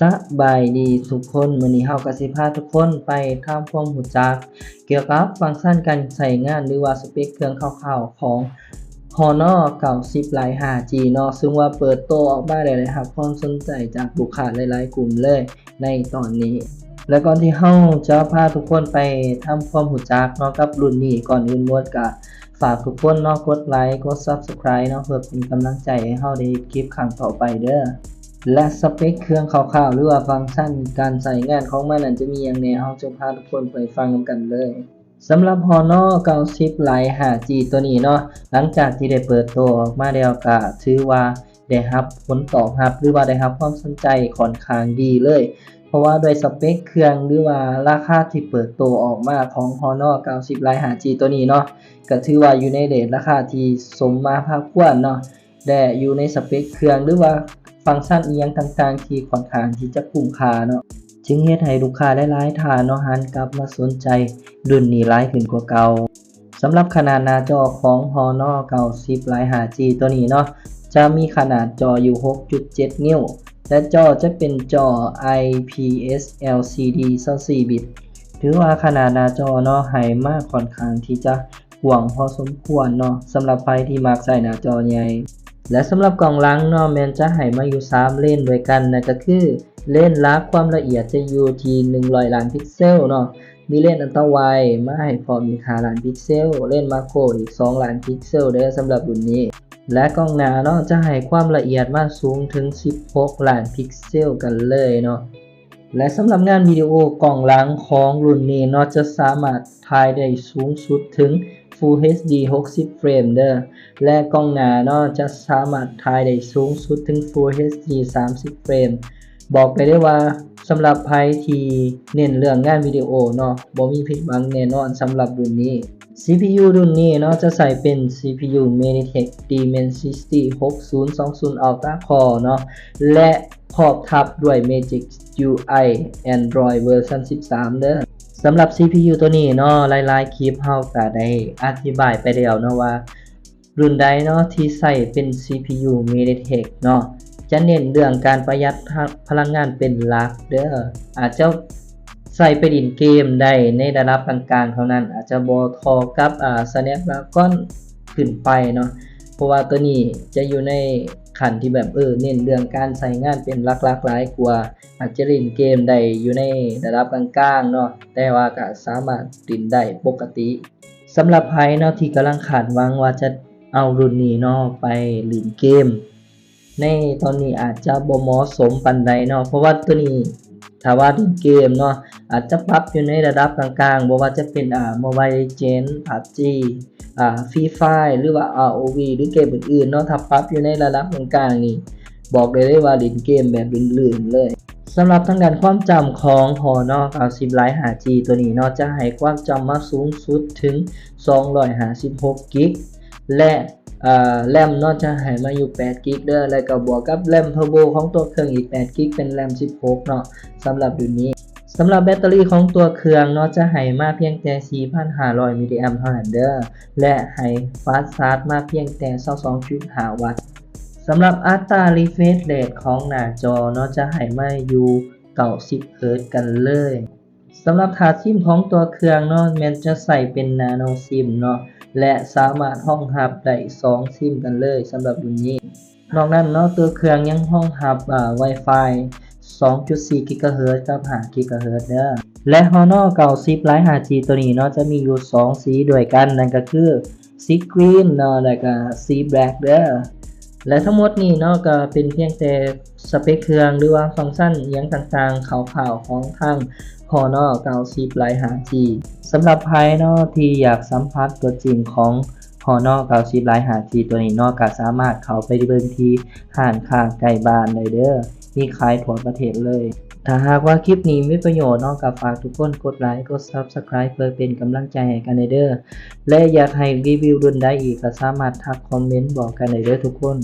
สบายดีทุกคนมื้อนี้เฮาก็สิพาทุกคนไปทำความรู้จัก เกี่ยวกับฟังก์ชันการใช้งานหรือว่าสเปคเครื่องคร่าวๆของ Honor 90 Lite 5G เนาะซึ่งว่าเปิดตัวออกมาได้เลยครับความสนใจจากลูกค้าหลายๆกลุ่มเลยในตอนนี้ และก่อนที่เฮาจะพาทุกคนไปทำความรู้จักเนาะกับรุ่นนี้ก่อนอื่นหมดก็ฝากทุกคนเนาะกดไลค์กด Subscribe เนาะเพื่อเป็นกำลังใจให้เฮาได้คลิปครั้งต่อไปเด้อ และสเปคเครื่องคร่าวๆ หรือว่าฟังก์ชันการใช้งานของมันนั้นจะมีอย่างแน่เฮาจะพาทุกคนไปฟังกันเลยสำหรับ Honor 90 Lite 5G ตัวนี้เนาะหลังจากที่ได้เปิดตัวออกมาแล้วก็ถือว่าได้รับผลตอบรับหรือว่าได้รับความสนใจค่อนข้างดีเลย เพราะว่าโดยสเปคเครื่องหรือว่าราคาที่เปิดตัวออกมาของ Honor 90 Lite 5G ตัวนี้เนาะก็ถือว่าอยู่ในเรทราคาที่สมมาพาควรเนาะและอยู่ในสเปคเครื่องหรือว่า ฟังก์ชันอียังต่างๆ ที่ค่อนข้างที่จะคุ้มค่าเนาะจึงเฮ็ดให้ลูกค้าหลายๆท่านเนาะหันกลับมาสนใจรุ่นนี้หลายขึ้นกว่าเก่าสำหรับขนาดหน้าจอของ Honor 90 Lite 5G ตัวนี้เนาะจะมีขนาดจออยู่ 6.7 นิ้ว และจอจะเป็นจอ IPS LCD 24บิตถือว่าขนาดหน้าจอเนาะให้มากค่อนข้างที่จะกว้างพอสมควรเนาะสำหรับใครที่มักใช้หน้าจอใหญ่ และสำหรับกล่องหลังเนาะแมนจะให้มาอยู่ 3 เลนด้วยกันนั่นก็คือเลนลักความละเอียดจะอยู่ที่100ล้านพิกเซลเนาะมีเลนอันตราไวมาให้พอมอีก5ล้านพิกเซลเลนมาโคอีก 2 ล้านพิกเซลเด้อสำหรับรุ่นนี้ และกล้องหน้าเนาะจะให้ความละเอียดมาสูงถึง 16 ล้านพิกเซลกันเลยเนาะและสำหรับงานวิดีโอกล่องหลังของรุ่นนี้เนาะจะสามารถถ่ายได้สูงสุดถึง Full HD 60 เฟรมเด้อและกล้องหน้าเนาะจะสามารถถ่ายได้สูงสุดถึง Full HD 30 เฟรมบอกไปได้ว่าสำหรับใครที่เน้นเรื่องงานวิดีโอเนาะบ่มีผิดหวังแน่นอนสำหรับรุ่นนี้ CPU รุ่นนี้เนาะจะใส่เป็น CPU Mediatek Dimensity 6020 Ultra Core เนาะและครอบทับด้วย Magic UI Android เวอร์ชัน13 เด้อ สำหรับ CPU ตัวนี้เนาะหลายๆคลิปเฮาก็ได้อธิบายไปแล้วเนาะว่า รุ่นใดเนาะที่ใส่เป็น CPU Mediatek เนาะจะเน้นเรื่องการประหยัดพลังงานเป็นหลักเด้ออาจจะใส่ไปดินเกมได้ในระดับกลางๆเท่านั้น อาจจะบ่ทอกับอ่า Snapdragon ขึ้นไปเนาะเพราะว่าตัวนี้จะอยู่ใน ขันที่แบบเออเน้นเรื่องการใส่งานเป็นหลักๆหลายกว่าอาจจะเล่นเกมได้อยู่ในระดับกลางๆเนาะแต่ว่าก็สามารถเล่นได้ปกติสำหรับไฮเนาะที่กำลังขาดหวังว่าจะเอารุ่นนี้เนาะไปเล่นเกม ในตอนนี้อาจจะบ่เหมาะสมปันใดเนาะเพราะว่าตัวนี้ ถ้าว่าเล่นเกมเนาะอาจจะปรับอยู่ในระดับกลางๆบ่ว่าจะเป็นอ่า Mobile Legends PUBG อ่า Free Fire หรือว่า ROV หรือเกมอื่นๆเนาะถ้าปรับอยู่ในระดับกลางๆนี่บอกได้เลยว่าเล่นเกมแบบลื่นๆเลยสำหรับทางด้านความจำของ Honor 90 Lite 5G ตัวนี้เนาะจะให้ความจำมาสูงสุดถึง 256 กิก และ แรมนาะจะให้มาอยู่8กิกเด้อแล้วก็บวกกับแรม Turbo ของตัวเครื่องอีก8กิกเป็นแรม16 เนาะสำหรับรุ่นนี้สำหรับแบตเตอรี่ของตัวเครื่องเนาะจะให้มาเพียงแต่ 4,500 มิลลิแอมป์เท่านั้นเด้อ และให้ฟาสต์ชาร์จมาเพียงแต่ 22.5 วัตต์สำหรับอัตรา refresh rate ของหน้าจอเนาะจะให้มาอยู่90เฮิรต์กันเลยสำหรับถาดซิมของตัวเครื่องเนาะมันจะใส่เป็น Nano SIM เนาะ และสามารถห้องหับได้2ซิมกันเลยสำหรับรุ่นนี้ นอกนั้นเนาะตัวเครื่องยังห้องหับอ่า Wi-Fi 2.4 GHz กับ5 GHz เด้อและ Honor 90 Lite 5G ตัวนี้เนาะจะมีอยู่ 2 สีด้วยกันนั่นก็คือสีกรีนเนาะแล้วก็สีแบล็กเด้อ และทั้งหมดนี้เนาะก็เป็นเพียงแต่สเปคเครื่องหรือว่าฟังก์ชันอหยังต่างๆข่าวๆของทางพอนอเกาซีปลายหาจีสำหรับใครเนาะที่อยากสัมผัสตัวจริงของพอนอเกาซีปลายหาจีตัวนี้เนาะก็สามารถเข้าไปเบิ่งที่ห้านข้างใกล้บ้านเลยเด้อมีขายทั่วประเทศเลย ถ้าหากว่าคลิปนี้มีประโยชน์นอกจากฝากทุกคนกดไลค์ กด Subscribe เพื่อเป็นกำลังใจให้กันเด้อ และอยากให้รีวิวรุ่นใดอีกก็สามารถทักคอมเมนต์บอกกันได้เด้อทุกคน